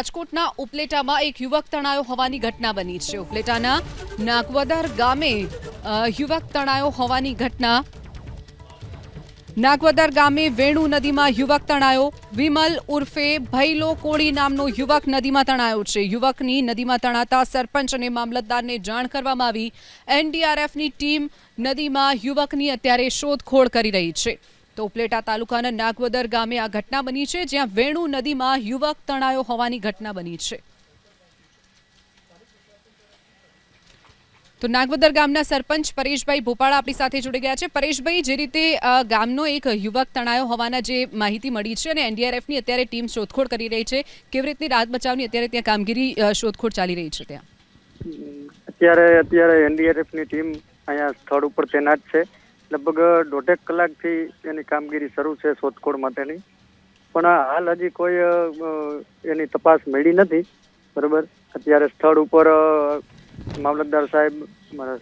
રાજકોટના ઉપલેટામાં એક યુવક તણાયો હોવાની ઘટના બની છે. ઉપલેટાના નાગવદર ગામે યુવક તણાયો હોવાની ઘટના. નાગવદર ગામે વેણુ નદીમાં યુવક તણાયો. વિમલ ઉર્ફે ભૈલો કોળી નામનો યુવક નદીમાં તણાયો છે. યુવકની નદીમાં તણાતા સરપંચ અને મામલતદારને જાણ કરવામાં આવી. એનડીઆરએફની ટીમ નદીમાં યુવકની અત્યારે શોધખોળ કરી રહી છે. તો ઉપલેટા તાલુકાના નાગવદર ગામે આ ઘટના બની છે, જ્યાં વેણુ નદીમાં યુવક તણાયો હોવાની ઘટના બની છે. તો નાગવદર ગામના સરપંચ પરેશભાઈ ભોપાળા આપણી સાથે જોડી ગયા છે. પરેશભાઈ, જે રીતે ગામનો એક યુવક તણાયો હોવાના જે માહિતી મળી છે અને એનડીઆરએફની અત્યારે ટીમ શોધખોળ કરી રહી છે, કેવી રીતની રાહત બચાવની અત્યારે ત્યાં કામગીરી શોધખોળ ચાલી રહી છે ત્યાં? અત્યારે અત્યારે એનડીઆરએફની ટીમ અહીંયા સ્થળ ઉપર તૈનાત છે. લગભગ દોઢેક કલાકથી એની કામગીરી શરૂ છે શોધખોળ માટેની. પણ હાલ હજી કોઈ એની તપાસ મળી નથી. બરોબર? અત્યારે સ્થળ ઉપર મામલતદાર સાહેબ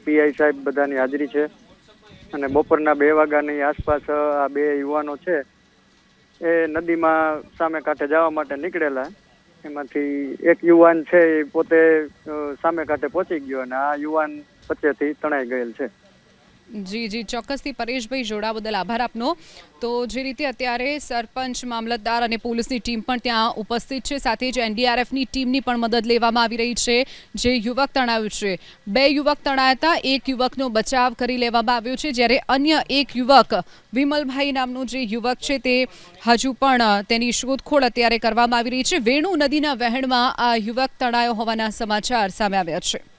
પીઆઈ સાહેબ બધાની હાજરી છે. અને બપોરના બે વાગ્યાની આસપાસ આ બે યુવાનો છે એ નદીમાં સામે કાંઠે જવા માટે નીકળેલા. એમાંથી એક યુવાન છે એ પોતે સામે કાંઠે પહોંચી ગયો અને આ યુવાન વચ્ચેથી તણાઈ ગયેલ છે. જી જી, ચોક્કસથી પરેશભાઈ જોડા બદલ આભાર આપનો. તો જે રીતે અત્યારે સરપંચ, મામલતદાર અને પોલીસની ટીમ પણ ત્યાં ઉપસ્થિત છે, સાથે જ એનડીઆરએફની ટીમની પણ મદદ લેવામાં આવી રહી છે, જે યુવક તણાયું છે. બે યુવક તણાયા એક યુવકનો બચાવ કરી લેવામાં આવ્યો છે, જ્યારે અન્ય એક યુવક, વિમલભાઈ નામનો જે યુવક છે, તે હજુ પણ તેની શોધખોળ અત્યારે કરવામાં આવી રહી છે. વેણુ નદીના વહેણમાં આ યુવક તણાયો હોવાના સમાચાર સામે આવ્યા છે.